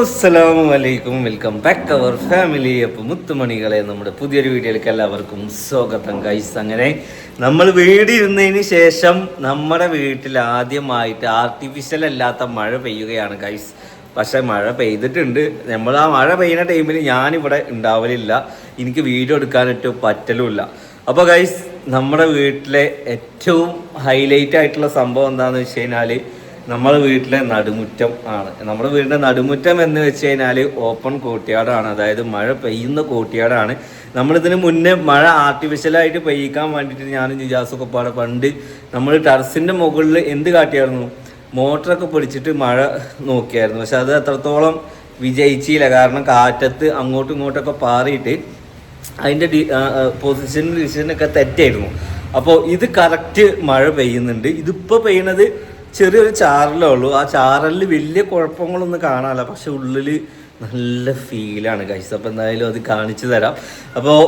അസ്സലാമു അലൈക്കും welcome back അവർ family അപ്പോൾ മുത്തുമണികളെ നമ്മുടെ പുതിയൊരു വീഡിയോയിലേക്ക് എല്ലാവർക്കും സ്വാഗതം. കൈസ് അങ്ങനെ നമ്മൾ വീടിരുന്നതിന് ശേഷം നമ്മുടെ വീട്ടിൽ ആദ്യമായിട്ട് ആർട്ടിഫിഷ്യൽ അല്ലാത്ത മഴ പെയ്യുകയാണ് കൈസ് പക്ഷേ മഴ പെയ്തിട്ടുണ്ട്. നമ്മൾ ആ മഴ പെയ്യുന്ന ടൈമിൽ ഞാനിവിടെ ഉണ്ടാവലില്ല. എനിക്ക് വീഡിയോ എടുക്കാനായിട്ട് പറ്റലുമില്ല. അപ്പോൾ കൈസ് നമ്മുടെ വീട്ടിലെ ഏറ്റവും ഹൈലൈറ്റ് ആയിട്ടുള്ള സംഭവം എന്താണെന്ന് വെച്ച് കഴിഞ്ഞാൽ നമ്മുടെ വീട്ടിലെ നടുമുറ്റം ആണ്. നമ്മുടെ വീടിന്റെ നടുമുറ്റം എന്ന് വെച്ച് കഴിഞ്ഞാൽ ഓപ്പൺ കോട്ടിയാടാണ് അതായത് മഴ പെയ്യുന്ന കോട്ടിയാടാണ് നമ്മളിതിന് മുന്നേ മഴ ആർട്ടിഫിഷ്യലായിട്ട് പെയ്യിക്കാൻ വേണ്ടിയിട്ട് ഞാനും ജിജാസൊക്കെ പാടെ പണ്ട് നമ്മൾ ടെറസിന്റെ മുകളിൽ എന്ത് കാട്ടിയായിരുന്നു? മോട്ടറൊക്കെ പിടിച്ചിട്ട് മഴ നോക്കിയായിരുന്നു. പക്ഷെ അത് എത്രത്തോളം വിജയിച്ചില്ല. കാരണം കാറ്റത്ത് അങ്ങോട്ടും ഇങ്ങോട്ടൊക്കെ പാറിയിട്ട് അതിന്റെ ഡി പൊസിഷൻ ഡിസിഷനൊക്കെ തെറ്റായിരുന്നു. അപ്പോൾ ഇത് കറക്റ്റ് മഴ പെയ്യുന്നുണ്ട്. ഇതിപ്പോൾ പെയ്യുന്നത് ചെറിയൊരു ചാറലേ ഉള്ളൂ. ആ ചാറലിൽ വലിയ കുഴപ്പങ്ങളൊന്നും കാണാനില്ല. പക്ഷെ ഉള്ളിൽ നല്ല ഫീലാണ് കൈസ് അപ്പോൾ എന്തായാലും അത് കാണിച്ചു തരാം. അപ്പോൾ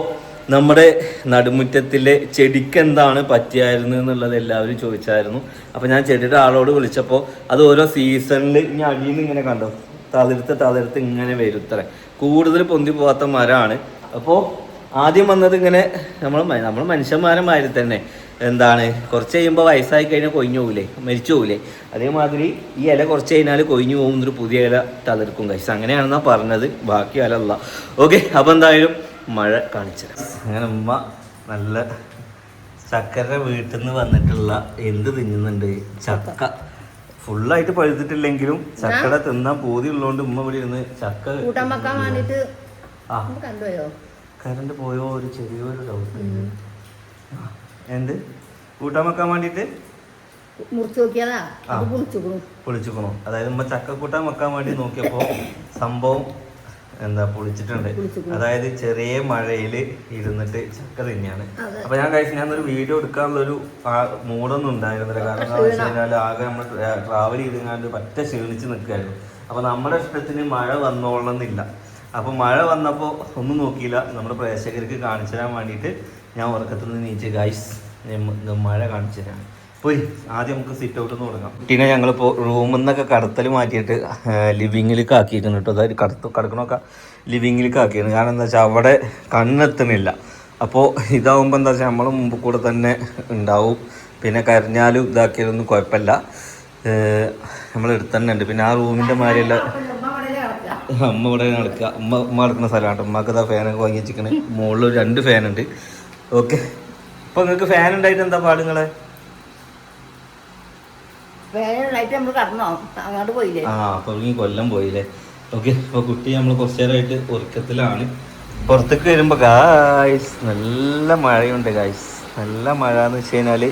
നമ്മുടെ നടുമുറ്റത്തിലെ ചെടിക്ക് എന്താണ് പറ്റിയായിരുന്നു എന്നുള്ളത് എല്ലാവരും ചോദിച്ചായിരുന്നു. അപ്പോൾ ഞാൻ ചെടിയുടെ ആളോട് വിളിച്ചപ്പോൾ അത് ഓരോ സീസണിൽ ഇനി അടിയിൽ നിന്ന് ഇങ്ങനെ കണ്ടോ? തളിർത്ത് തളിർത്ത് ഇങ്ങനെ വരുത്തറ. കൂടുതൽ പൊന്തി പോകാത്ത മരമാണ് അപ്പോൾ ആദ്യം വന്നത് ഇങ്ങനെ നമ്മൾ നമ്മൾ മനുഷ്യന്മാരെ തന്നെ. എന്താണ്? കുറച്ച് കഴിയുമ്പോൾ വയസ്സായി കഴിഞ്ഞാൽ കൊഴിഞ്ഞു പോകില്ലേ മരിച്ചു പോകില്ലേ അതേമാതിരി ഈ ഇല കുറച്ച് കഴിഞ്ഞാൽ കൊഴിഞ്ഞു പോകുന്നൊരു പുതിയ ഇല തളിർക്കും കഴിച്ച് അങ്ങനെയാണെന്നാണ് പറഞ്ഞത്. ബാക്കി അലല്ല അല്ല. ഓക്കെ അപ്പോൾ എന്തായാലും മഴ കാണിച്ചു അങ്ങനെ ഉമ്മ നല്ല ചക്കര വീട്ടിൽ നിന്ന് വന്നിട്ടുള്ള എന്ത് തിന്നുന്നുണ്ട്? ചക്ക. ഫുള്ളായിട്ട് പഴുത്തിട്ടില്ലെങ്കിലും ചക്കട തിന്നാൻ പോതി ഉള്ളതുകൊണ്ട് ഉമ്മ ഇവിടെ ഇരുന്ന് ചക്ക കരണ്ട് കറണ്ട് പോയോ? ഒരു ചെറിയൊരു ഡൗട്ട് എന്ത്? കൂട്ടാൻ വെക്കാൻ വേണ്ടിയിട്ട്? പുളിച്ചുക്കണു. അതായത് ഉമ്മ ചക്ക കൂട്ടാൻ വെക്കാൻ വേണ്ടി നോക്കിയപ്പോൾ സംഭവം എന്താ പൊളിച്ചിട്ടുണ്ട്. അതായത് ചെറിയ മഴയിൽ ഇരുന്നിട്ട് ചക്ക തന്നെയാണ്. അപ്പൊ ഞാൻ കഴിച്ചു ഞാനൊരു വീഡിയോ എടുക്കാനുള്ളൊരു ഒരു മൂടൊന്നും ഉണ്ടായിരുന്നില്ല. കാരണം എന്താ വെച്ച് കഴിഞ്ഞാൽ ആകെ നമ്മൾ ട്രാവൽ ചെയ്തുകൊണ്ട് പറ്റ ക്ഷീണിച്ച് നിൽക്കുകയായിരുന്നു അപ്പൊ നമ്മുടെ ഇഷ്ടത്തിന് മഴ വന്നോളണമെന്നില്ല അപ്പൊ മഴ വന്നപ്പോൾ ഒന്നും നോക്കിയില്ല. നമ്മുടെ പ്രേക്ഷകർക്ക് കാണിച്ചു തരാൻ വേണ്ടിയിട്ട് ഞാൻ ഉറക്കത്തിൽ നിന്ന് നീച്ച് ഗൈസ് മഴ കാണിച്ചു പോയി ആദ്യം നമുക്ക് സിറ്റ് ഔട്ട് നിന്ന് തുടങ്ങാം. കുട്ടീനെ ഞങ്ങളിപ്പോൾ റൂമിൽ നിന്നൊക്കെ കടത്തൽ മാറ്റിയിട്ട് ലിവിങ്ങിലേക്ക് ആക്കിയിട്ടുണ്ട് കേട്ടോ. അതായത് കടത്തു കടക്കണമൊക്കെ ലിവിങ്ങിലേക്ക് ആക്കിയിരുന്നു കാരണം എന്താ വെച്ചാൽ അവിടെ കണ്ണെത്തണില്ല അപ്പോൾ ഇതാവുമ്പോൾ എന്താ വെച്ചാൽ നമ്മളെ മുമ്പ് കൂടെ തന്നെ ഉണ്ടാവും. പിന്നെ കരഞ്ഞാലും ഇതാക്കിയതൊന്നും കുഴപ്പമില്ല. നമ്മൾ എടുത്ത് തന്നെ ഉണ്ട്. പിന്നെ ആ റൂമിന്റെ മാതിരിയല്ല അമ്മ ഇവിടെ നടക്കുക. അമ്മ അമ്മ നടക്കുന്ന സ്ഥലമാണ് ഉമ്മക്ക് ഇതാ ഫാനൊക്കെ വാങ്ങി വെച്ചിരിക്കണേ. മുകളിൽ രണ്ട് ഫാനുണ്ട് ഓക്കെ. ഇപ്പൊ നിങ്ങൾക്ക് ഫാൻ ഉണ്ടായിട്ട് എന്താ പോയില്ലേ? ആ അപ്പൊ ഈ കൊല്ലം പോയില്ലേ? ഓക്കെ അപ്പൊ കുട്ടി നമ്മൾ കുറച്ചു നേരമായിട്ട് ഉറക്കത്തിലാണ് പുറത്തേക്ക് വരുമ്പോ ഗായ്സ് നല്ല മഴയുണ്ട് ഗായ്സ് നല്ല മഴ എന്ന് വെച്ച് കഴിഞ്ഞാൽ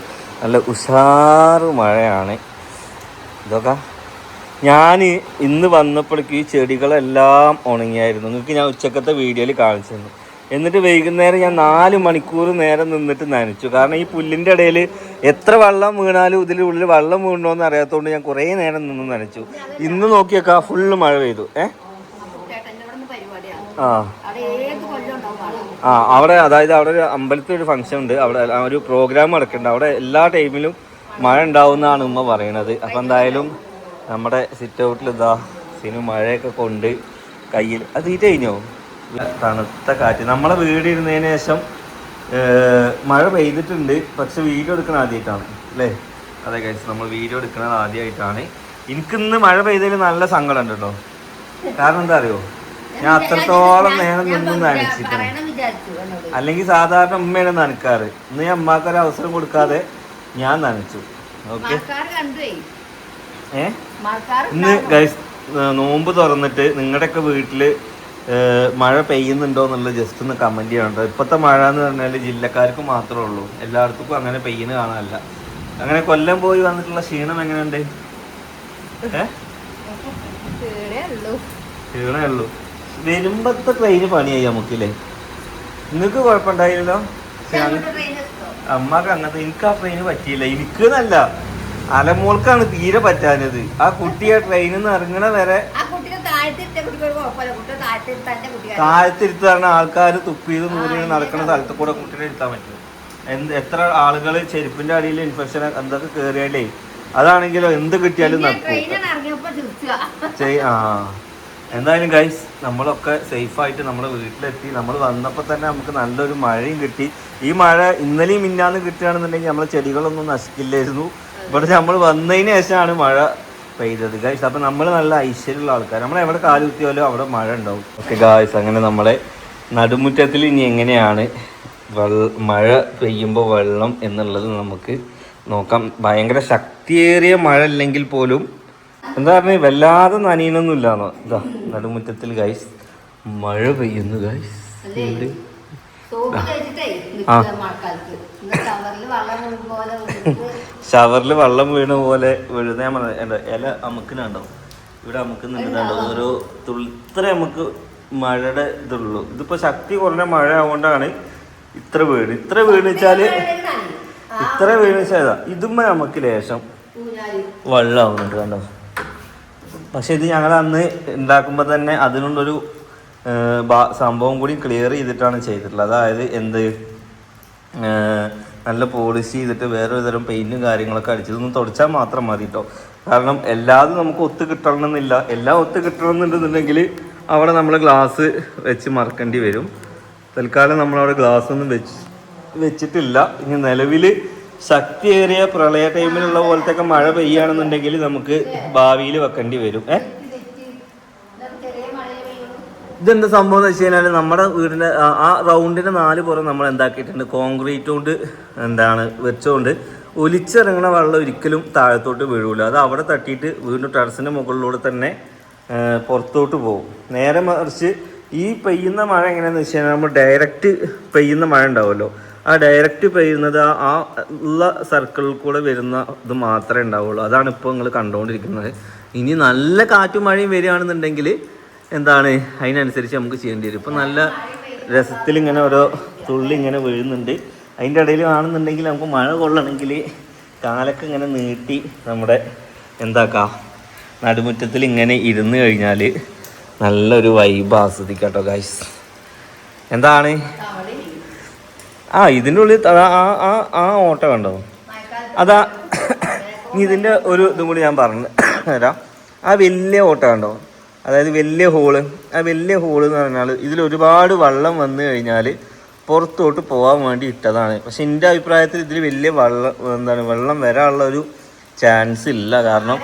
നല്ല ഉഷാറ് മഴയാണ്. ഇതൊക്കെ ഞാൻ ഇന്ന് വന്നപ്പോഴേക്ക് ഈ ചെടികളെല്ലാം ഉണങ്ങിയായിരുന്നു. നിങ്ങൾക്ക് ഞാൻ ഉച്ചക്കത്തെ വീഡിയോയിൽ കാണിച്ചു തന്നു. എന്നിട്ട് വൈകുന്നേരം ഞാൻ നാല് മണിക്കൂർ നേരം നിന്നിട്ട് നനച്ചു. കാരണം ഈ പുല്ലിന്റെ ഇടയിൽ എത്ര വെള്ളം വീണാലും ഇതിന്റെ ഉള്ളിൽ വെള്ളം വീണോന്ന് അറിയാത്തതുകൊണ്ട് ഞാൻ കുറേ നേരം നിന്ന് നനച്ചു. ഇന്ന് നോക്കിയേക്കാ ഫുള്ള് മഴ പെയ്തു. ഏ? ആ. ആ അവിടെ അതായത് അവിടെ ഒരു അമ്പലത്തിൽ ഒരു ഫംഗ്ഷൻ ഉണ്ട്. അവിടെ ഒരു പ്രോഗ്രാം നടക്കുന്നുണ്ട്. അവിടെ എല്ലാ ടൈമിലും മഴ ഉണ്ടാവുന്നതാണ് ഉമ്മ പറയണത്. അപ്പം എന്തായാലും നമ്മുടെ സിറ്റ് ഔട്ടിൽ ഇതാ സിനു മഴയൊക്കെ കൊണ്ട് കയ്യിൽ അത് തീറ്റ കഴിഞ്ഞോ? തണുത്ത കാറ്റ്. നമ്മളെ വീട് ഇരുന്നതിന് ശേഷം മഴ പെയ്തിട്ടുണ്ട്. പക്ഷെ വീഡിയോ എടുക്കണ ആദ്യമായിട്ടാണ്. അല്ലേ? അതെ കഴിച്ച് നമ്മൾ വീഡിയോ എടുക്കുന്നത് ആദ്യമായിട്ടാണ്. എനിക്കിന്ന് മഴ പെയ്തതിൽ നല്ല സങ്കടം ഉണ്ട് കേട്ടോ. കാരണം എന്താ അറിയോ? ഞാൻ അത്രത്തോളം നേരം നിന്ന് എന്നോട്. അല്ലെങ്കിൽ സാധാരണ ഉമ്മയാണ് നനക്കാറ്. ഇന്ന് ഞാൻ അമ്മാക്കൊരു അവസരം കൊടുക്കാതെ ഞാൻ നനച്ചു. ഓക്കെ? ഏ? ഇന്ന് ഗൈസ് നോമ്പ് തുറന്നിട്ട് നിങ്ങളുടെയൊക്കെ വീട്ടിൽ മഴ പെയ്യുന്നുണ്ടോ എന്നുള്ളത് ജസ്റ്റ് ഒന്ന് കമന്റ് ചെയ്യണം ഇപ്പോഴത്തെ മഴ എന്ന് പറഞ്ഞാൽ ജില്ലക്കാർക്ക് മാത്രമേ ഉള്ളൂ. എല്ലായിടത്തും അങ്ങനെ പെയ്യുന്ന കാണാനല്ല. അങ്ങനെ കൊല്ലം പോയി വന്നിട്ടുള്ള ക്ഷീണം എങ്ങനെയുണ്ട്? ക്ഷീണേ ഉള്ളൂ വരുമ്പത്തെ ട്രെയിന് പണിയായി നമുക്കില്ലേ? നിങ്ങൾക്ക് കുഴപ്പമുണ്ടായില്ലല്ലോ? അമ്മയ്ക്ക് അങ്ങനത്തെ എനിക്ക് ആ ട്രെയിന് പറ്റിയില്ല. എനിക്ക് നല്ല അലമോൾക്കാണ് തീരെ പറ്റാഞ്ഞത്. ആ കുട്ടിയെ ട്രെയിനിൽ നിന്ന് ഇറങ്ങണ വരെ താഴത്തിരുത്താണ് ആൾക്കാർ തുപ്പിയത് നൂറിന് നടക്കുന്ന സ്ഥലത്ത് കൂടെ കുട്ടീനെ ഇരുത്താൻ പറ്റും. എന്ത് എത്ര ആളുകൾ ചെരുപ്പിന്റെ അടിയിൽ ഇൻഫെക്ഷൻ എന്തൊക്കെ കേറിയാലേ അതാണെങ്കിലോ എന്ത് കിട്ടിയാലും നടക്കും. ആ. എന്തായാലും ഗൈസ് നമ്മളൊക്കെ സേഫായിട്ട് നമ്മുടെ വീട്ടിലെത്തി. നമ്മൾ വന്നപ്പോൾ തന്നെ നമുക്ക് നല്ലൊരു മഴയും കിട്ടി. ഈ മഴ ഇന്നലെയും മിന്നാന്ന് കിട്ടുകയാണെന്നുണ്ടെങ്കിൽ നമ്മളെ ചെടികളൊന്നും നശിക്കില്ലായിരുന്നു. ഇവിടെ നമ്മൾ വന്നതിന് ശേഷമാണ് മഴ പെയ്തത്. ഗൈസ് അപ്പം നമ്മൾ നല്ല ഐശ്വര്യമുള്ള ആൾക്കാർ നമ്മൾ എവിടെ കാൽ കുത്തിയാലോ അവിടെ മഴ ഉണ്ടാവും. ഓക്കെ ഗായ്സ് അങ്ങനെ നമ്മളെ നടുമുറ്റത്തിൽ ഇനി എങ്ങനെയാണ് മഴ പെയ്യുമ്പോൾ വെള്ളം എന്നുള്ളത് നമുക്ക് നോക്കാം. ഭയങ്കര ശക്തിയേറിയ മഴ ഇല്ലെങ്കിൽ പോലും എന്താ പറഞ്ഞ വല്ലാതെ നനയണൊന്നും ഇല്ലാന്നോ ഇതാ നടുമുറ്റത്തിൽ ഗൈസ് മഴ പെയ്യുന്നു ഗൈസ് ആ. ഷവറിൽ വെള്ളം വീണ പോലെ വീഴുന്ന ഞാൻ പറഞ്ഞത് എന്താ ഇല അമുക്കിനുണ്ടോ? ഇവിടെ അമുക്കുന്നുണ്ടോ ഓരോ തുള്ളി ഇത്ര നമുക്ക് മഴയുടെ ഇതുള്ളൂ. ഇതിപ്പോ ശക്തി കുറഞ്ഞ മഴ ആവുകൊണ്ടാണ് ഇത്ര വീണ്. ഇത്ര വീണിച്ചാൽ ഇത്ര വീണിച്ചാൽ ഇതുമ്മ നമുക്ക് ലേശം വെള്ളം വെള്ളമാവുന്നുണ്ട് കണ്ടോ? പക്ഷെ ഇത് ഞങ്ങൾ അന്ന് ഉണ്ടാക്കുമ്പോൾ തന്നെ അതിനുള്ളൊരു സംഭവം കൂടി ക്ലിയർ ചെയ്തിട്ടാണ് ചെയ്തിട്ടുള്ളത്. അതായത് എന്ത്? നല്ല പോളിഷ് ചെയ്തിട്ട് വേറൊരു തരം പെയിന്റും കാര്യങ്ങളൊക്കെ അടിച്ചതൊന്ന് തുടച്ചാൽ മാത്രം മതി കേട്ടോ കാരണം എല്ലാതും നമുക്ക് ഒത്ത് കിട്ടണമെന്നില്ല. എല്ലാം ഒത്ത് കിട്ടണമെന്നുണ്ടെന്നുണ്ടെങ്കിൽ അവിടെ നമ്മൾ ഗ്ലാസ് വെച്ച് മറക്കേണ്ടി വരും. തൽക്കാലം നമ്മളവിടെ ഗ്ലാസ് ഒന്നും വെച്ച് വെച്ചിട്ടില്ല. ഇനി നിലവിൽ ശക്തിയേറിയ പ്രളയ ടൈമിലുള്ള പോലത്തെ ഒക്കെ മഴ പെയ്യുകയാണെന്നുണ്ടെങ്കിൽ നമുക്ക് ഭാവിയിൽ വെക്കേണ്ടി വരും. ഏഹ് ഇതെന്താ സംഭവം എന്ന് വെച്ച് കഴിഞ്ഞാൽ നമ്മുടെ വീടിന്റെ ആ- റൗണ്ടിന്റെ നാല് പുറം നമ്മൾ എന്താക്കിയിട്ടുണ്ട്. കോൺക്രീറ്റ് കൊണ്ട് എന്താണ് വെച്ചുകൊണ്ട് ഒലിച്ചിറങ്ങണ വെള്ളം ഒരിക്കലും താഴത്തോട്ട് വീഴൂല. അത് അവിടെ തട്ടിയിട്ട് വീണ്ടും ടെറസിന്റെ മുകളിലൂടെ തന്നെ പുറത്തോട്ട് പോകും. നേരെ മറിച്ച് ഈ പെയ്യുന്ന മഴ എങ്ങനെയാണെന്ന് വെച്ച് കഴിഞ്ഞാൽ നമ്മൾ ഡയറക്റ്റ് പെയ്യുന്ന മഴ ഉണ്ടാവുമല്ലോ. ആ ഡയറക്റ്റ് പെയ്യുന്നത് ആ ഉള്ള സർക്കിളിൽ കൂടെ വരുന്ന ഇത് മാത്രമേ ഉണ്ടാവുള്ളൂ. അതാണ് ഇപ്പോൾ നിങ്ങൾ കണ്ടുകൊണ്ടിരിക്കുന്നത് ഇനി നല്ല കാറ്റും മഴയും വരികയാണെന്നുണ്ടെങ്കിൽ എന്താണ് അതിനനുസരിച്ച് നമുക്ക് ചെയ്യേണ്ടി വരും. ഇപ്പം നല്ല രസത്തിൽ ഇങ്ങനെ ഓരോ തുള്ളി ഇങ്ങനെ വീഴുന്നുണ്ട്. അതിന്റെ ഇടയിൽ ആണെന്നുണ്ടെങ്കിൽ നമുക്ക് മഴ കൊള്ളണമെങ്കിൽ കാലൊക്കെ ഇങ്ങനെ നീട്ടി നമ്മുടെ എന്താക്കാം നടുമുറ്റത്തിൽ ഇങ്ങനെ ഇരുന്ന് കഴിഞ്ഞാൽ നല്ലൊരു വൈബ് ആസ്വദിക്കാം കേട്ടോ ഗൈസ് എന്താണ്? ആ ഇതിന്റെ ഉള്ളിൽ ആ ആ ആ ഓട്ട കണ്ടോ? അതാ ഇതിന്റെ ഒരു ഇതും കൂടി ഞാൻ പറഞ്ഞു തരാം. ആ വലിയ ഓട്ട കണ്ടോ? അതായത് വലിയ ഹോൾ. ആ വലിയ ഹോൾ എന്ന് പറഞ്ഞാൽ ഇതിൽ ഒരുപാട് വെള്ളം വന്നു കഴിഞ്ഞാൽ പുറത്തോട്ട് പോകാൻ വേണ്ടി ഇട്ടതാണ്. പക്ഷെ എന്റെ അഭിപ്രായത്തിൽ ഇതിൽ വലിയ വള്ളം എന്താണ് വെള്ളം വരാനുള്ള ഒരു ചാൻസ് ഇല്ല. കാരണം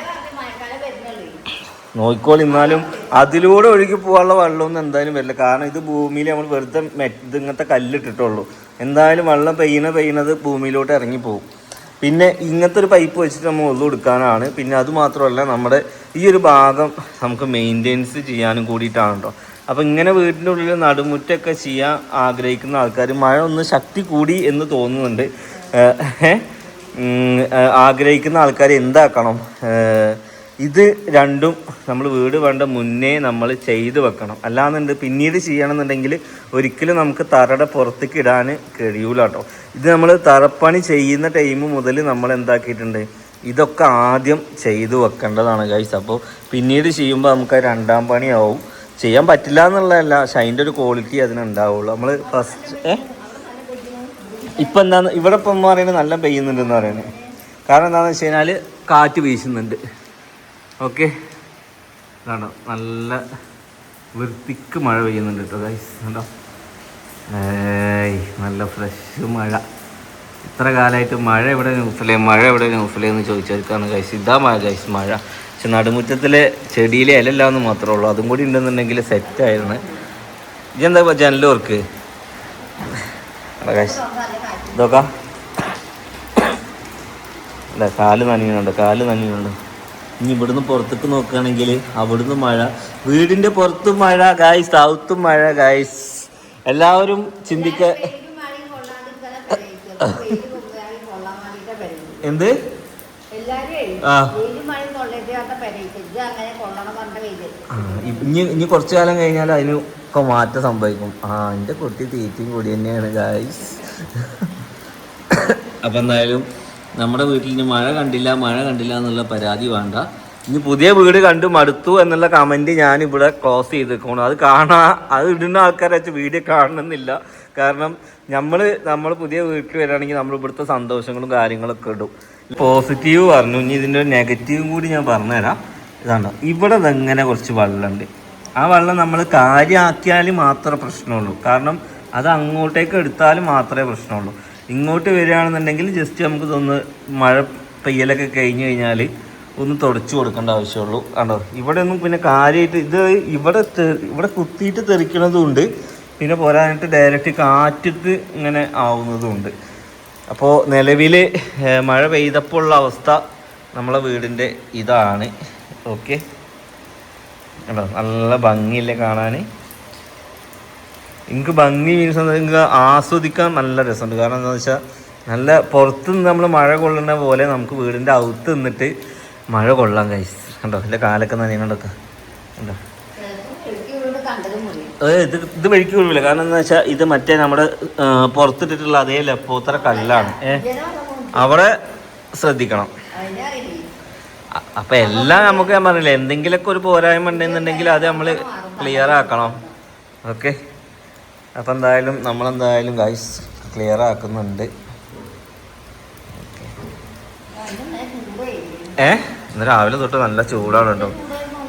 നോക്കിക്കോൾ എന്നാലും അതിലൂടെ ഒഴുകി പോകാനുള്ള വെള്ളമൊന്നും എന്തായാലും വരില്ല. കാരണം ഇത് ഭൂമിയിൽ നമ്മൾ വെറുതെ മെ- ഇങ്ങനത്തെ കല്ലിട്ടിട്ടുള്ളൂ. എന്തായാലും വെള്ളം പെയ്യണ പെയ്യണത് ഭൂമിയിലോട്ട് ഇറങ്ങി പോകും പിന്നെ ഇങ്ങനത്തെ ഒരു പൈപ്പ് വെച്ചിട്ട് നമ്മൾ ഒതു കൊടുക്കാനാണ് പിന്നെ അത് മാത്രമല്ല നമ്മുടെ ഈ ഒരു ഭാഗം നമുക്ക് മെയിന്റെനൻസ് ചെയ്യാനും കൂടിയിട്ടാണ് കേട്ടോ അപ്പോൾ ഇങ്ങനെ വീടിന്റെ ഉള്ളിൽ നടുമുറ്റൊക്കെ ചെയ്യാൻ ആഗ്രഹിക്കുന്ന ആൾക്കാർ മഴ ഒന്ന് ശക്തി കൂടി എന്ന് തോന്നുന്നുണ്ട്. ആഗ്രഹിക്കുന്ന ആൾക്കാർ എന്താക്കണം? ഇത് രണ്ടും നമ്മൾ വീട് വേണ്ട മുന്നേ നമ്മൾ ചെയ്ത് വെക്കണം. അല്ലാന്നുണ്ട് പിന്നീട് ചെയ്യണമെന്നുണ്ടെങ്കിൽ ഒരിക്കലും നമുക്ക് തറയുടെ പുറത്തേക്ക് ഇടാൻ കഴിയൂല കേട്ടോ ഇത് നമ്മൾ തറപ്പണി ചെയ്യുന്ന ടൈം മുതൽ നമ്മൾ എന്താക്കിയിട്ടുണ്ട്? ഇതൊക്കെ ആദ്യം ചെയ്തു വെക്കേണ്ടതാണ് ഗൈസ് അപ്പോൾ പിന്നീട് ചെയ്യുമ്പോൾ നമുക്ക് രണ്ടാം പണിയാവും ചെയ്യാൻ പറ്റില്ല എന്നുള്ളതല്ല പക്ഷെ അതിന്റെ ഒരു ക്വാളിറ്റി അതിനുണ്ടാവുള്ളൂ നമ്മൾ ഫസ്റ്റ് ഏ? ഇപ്പം എന്താന്ന് ഇവിടെ ഇപ്പം പറയുന്നത് നല്ല പെയ്യുന്നുണ്ടെന്ന് പറയുന്നത്. കാരണം എന്താണെന്ന് വെച്ച് കഴിഞ്ഞാൽ കാറ്റ് വീശുന്നുണ്ട്. ഓക്കെ. ഇതാണോ? നല്ല വൃത്തിക്ക് മഴ പെയ്യുന്നുണ്ട് കേട്ടോ ഗൈസ് കണ്ടോ? ഏയ് നല്ല ഫ്രഷ് മഴ. ഇത്ര കാലമായിട്ട് മഴ എവിടെ ന്യൂസിലേ? മഴ എവിടെ ന്യൂസിലേ എന്ന് ചോദിച്ചവർക്കാണ് ഗൈസ് ഇതാ മഴ ഗൈസ് മഴ. പക്ഷെ നടുമുറ്റത്തിലെ ചെടിയിലെ ഇലല്ലാന്ന് മാത്രമേ ഉള്ളൂ. അതും കൂടി ഉണ്ടെന്നുണ്ടെങ്കിൽ സെറ്റായിരുന്നു ഇതെന്താ ജനലോർക്ക് ഗൈസ് ഇതൊക്കെ? അല്ല കാൽ നനയുന്നുണ്ട് കാൽ നനയുന്നുണ്ട്. ഇനി ഇവിടുന്ന് പുറത്തേക്ക് നോക്കുകയാണെങ്കിൽ അവിടുന്ന് മഴ വീടിന്റെ പുറത്തും മഴ ഗായ്സ് സൗത്തും മഴ ഗായ്സ് എല്ലാവരും ചിന്തിക്ക. എന്ത്? ഇനി ഇനി കുറച്ചു കാലം കഴിഞ്ഞാൽ അതിന് ഒക്കെ മാറ്റം സംഭവിക്കും. ആ എന്റെ കുട്ടി തീറ്റയും കൂടി തന്നെയാണ് ഗായ്സ് അപ്പം എന്തായാലും നമ്മുടെ വീട്ടിൽ ഇനി മഴ കണ്ടില്ല മഴ കണ്ടില്ല എന്നുള്ള പരാതി വേണ്ട. ഇനി പുതിയ വീട് കണ്ടു മടുത്തു എന്നുള്ള കമന്റ് ഞാൻ ഇവിടെ ക്ലോസ് ചെയ്തേക്കണം അത് കാണാ അത് ഇടുന്ന ആൾക്കാരെ വെച്ച് വീഡിയോ കാണണമെന്നില്ല. കാരണം നമ്മൾ നമ്മൾ പുതിയ വീട്ടിൽ വരികയാണെങ്കിൽ നമ്മൾ ഇവിടുത്തെ സന്തോഷങ്ങളും കാര്യങ്ങളൊക്കെ ഇടും. പോസിറ്റീവ് പറഞ്ഞു ഇനി ഇതിന്റെ നെഗറ്റീവും കൂടി ഞാൻ പറഞ്ഞുതരാം. ഇതാണ് ഇവിടെ ഇങ്ങനെ കുറച്ച് വെള്ളമുണ്ട്. ആ വെള്ളം നമ്മൾ കാര്യമാക്കിയാൽ മാത്രമേ പ്രശ്നമുള്ളൂ. കാരണം അത് അങ്ങോട്ടേക്ക് എടുത്താൽ മാത്രമേ പ്രശ്നമുള്ളൂ. ഇങ്ങോട്ട് വരികയാണെന്നുണ്ടെങ്കിൽ ജസ്റ്റ് നമുക്ക് ഇതൊന്ന് മഴ പെയ്യലൊക്കെ കഴിഞ്ഞ് കഴിഞ്ഞാൽ ഒന്ന് തുടച്ചു കൊടുക്കേണ്ട ആവശ്യമുള്ളൂ. കണ്ടോ? ഇവിടെ ഒന്നും പിന്നെ കാര്യമായിട്ട് ഇത് ഇവിടെ ഇവിടെ കുത്തിയിട്ട് തെറിക്കണതുമുണ്ട് പിന്നെ പോരാനായിട്ട് ഡയറക്റ്റ് കാറ്റിട്ട് ഇങ്ങനെ ആവുന്നതും ഉണ്ട് അപ്പോൾ നിലവിൽ മഴ പെയ്തപ്പോൾ ഉള്ള അവസ്ഥ നമ്മളെ വീടിന്റെ ഇതാണ്. ഓക്കെ? കണ്ടോ? നല്ല ഭംഗിയില്ലേ കാണാൻ? എനിക്ക് ഭംഗി മീൻസ് എനിക്ക് ആസ്വദിക്കാൻ നല്ല രസമുണ്ട്. കാരണം എന്താണെന്ന് വെച്ചാൽ നല്ല പുറത്ത് നിന്ന് നമ്മൾ മഴ കൊള്ളുന്ന പോലെ നമുക്ക് വീടിന്റെ അകത്ത് നിന്നിട്ട് മഴ കൊള്ളാൻ കഴിച്ചു കണ്ടോ? എന്റെ കാലൊക്കെ നനയുന്നുണ്ടൊക്കെ കണ്ടോ? ഇത് ഇത് വഴിക്ക് കൊള്ളില്ല കാരണം എന്താ വെച്ചാൽ ഇത് മറ്റേ നമ്മുടെ പുറത്തിട്ടിട്ടുള്ള അതേ ലപ്പോത്ര കല്ലാണ്. ഏ? അവിടെ ശ്രദ്ധിക്കണം. അപ്പൊ എല്ലാം നമുക്ക് ഞാൻ പറഞ്ഞില്ല എന്തെങ്കിലുമൊക്കെ ഒരു പോരായ്മ ഉണ്ടെന്നുണ്ടെങ്കിൽ അത് നമ്മൾ ക്ലിയർ ആക്കണം. ഓക്കെ? അപ്പൊ എന്തായാലും നമ്മളെന്തായാലും ഗൈസ് ക്ലിയർ ആക്കുന്നുണ്ട്. ഏ? ഇന്ന് രാവിലെ തൊട്ട് നല്ല ചൂടാണ് കേട്ടോ.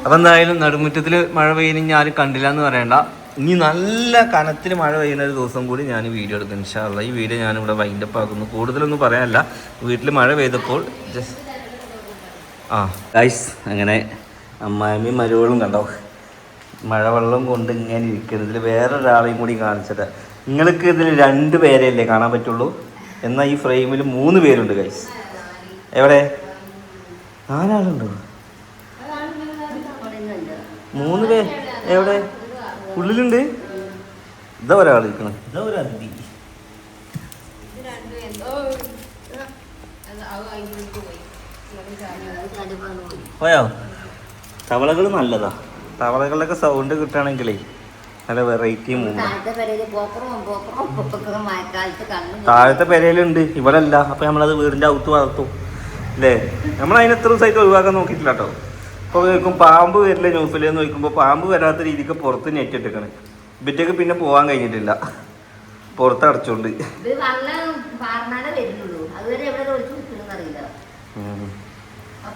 അപ്പോൾ എന്തായാലും നടുമുറ്റത്തിൽ മഴ പെയ്യുന്ന ആരും കണ്ടില്ല എന്ന് പറയണ്ട. ഇനി നല്ല കനത്തിൽ മഴ പെയ്യുന്ന ഒരു ദിവസം കൂടി ഞാൻ വീഡിയോ എടുക്കും ഇൻഷാല്ല ഈ വീഡിയോ ഞാനിവിടെ വൈൻഡപ്പ് ആക്കുന്നു. കൂടുതലൊന്നും പറയാനല്ല. വീട്ടിൽ മഴ പെയ്തപ്പോൾ ജസ്റ്റ് ആ ഗൈസ് അങ്ങനെ അമ്മായിമ്മയും മരുവളും കണ്ടോ? മഴവെള്ളം കൊണ്ട് ഇങ്ങനെ ഇരിക്കുന്നത് ഇതിൽ വേറൊരാളെയും കൂടി കാണിച്ചിട്ട് നിങ്ങൾക്ക് ഇതിൽ രണ്ട് പേരെയല്ലേ കാണാൻ പറ്റുള്ളൂ? എന്നാൽ ഈ ഫ്രെയിമിൽ മൂന്ന് പേരുണ്ട് ഗൈസ് എവിടെ? നാലാളുണ്ടോ? മൂന്ന് പേര്. എവിടെ? ഉള്ളിലുണ്ട്? ഇതാ ഒരാൾ ഇരിക്കണം ഇതാ ഒരു അതിഥി. പോയോ? തവളകൾ നല്ലതാ. തവളകളുടെയൊക്കെ സൗണ്ട് കിട്ടുകയാണെങ്കിലേ നല്ല വെറൈറ്റി താഴത്തെ പെരയിലുണ്ട്. ഇവിടെ അല്ല അപ്പൊ നമ്മളത് വീടിന്റെ അകത്ത് വളർത്തും. അല്ലേ? നമ്മൾ അതിന് എത്ര ദിവസമായിട്ട് ഒഴിവാക്കാൻ നോക്കിയിട്ടില്ല കേട്ടോ. അപ്പൊ കേൾക്കും പാമ്പ് വരില്ല ന്യൂസിലെ നോക്കുമ്പോൾ പാമ്പ് വരാത്ത രീതിക്ക് പുറത്ത് നെറ്റ് ഇട്ടിക്കണ് ഇവറ്റക്ക് പിന്നെ പോവാൻ കഴിഞ്ഞിട്ടില്ല. പുറത്ത് അടച്ചോണ്ട്. അതുവരെ എവിടെ ഒളിച്ചു. ആ